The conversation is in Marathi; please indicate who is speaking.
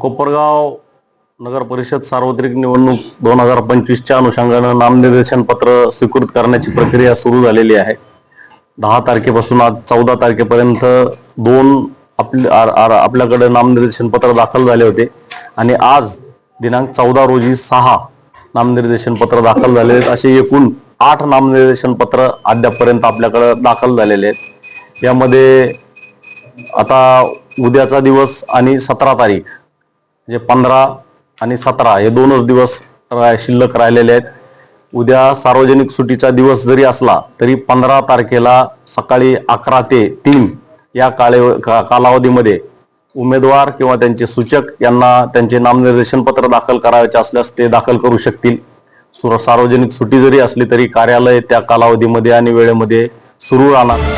Speaker 1: कोपरगाव नगर परिषद सार्वत्रिक निवडणूक दोन हजार पंचवीसच्या अनुषंगानं नामनिर्देशन पत्र स्वीकृत करण्याची प्रक्रिया सुरू झालेली आहे. दहा तारखेपासून आज चौदा तारखेपर्यंत दोन आपले आर- आपल्याकडे नामनिर्देशन पत्र दाखल झाले होते. आणि आज दिनांक चौदा रोजी सहा नामनिर्देशन पत्र दाखल झाले आहेत. असे एकूण आठ नामनिर्देशन पत्र अद्यापपर्यंत आपल्याकडे दाखल झालेले आहेत. यामध्ये आता उद्याचा दिवस आणि सतरा तारीख म्हणजे पंधरा आणि सतरा हे दोनच दिवस शिल्लक राहिलेले आहेत. उद्या सार्वजनिक सुट्टीचा दिवस जरी असला तरी पंधरा तारखेला सकाळी अकरा ते तीन या काळे कालावधीमध्ये उमेदवार किंवा त्यांचे सूचक यांना त्यांचे नामनिर्देशन पत्र दाखल करायचे असल्यास ते दाखल करू शकतील. सुर सार्वजनिक सुट्टी जरी असली तरी कार्यालय त्या कालावधीमध्ये आणि वेळेमध्ये सुरू राहणार.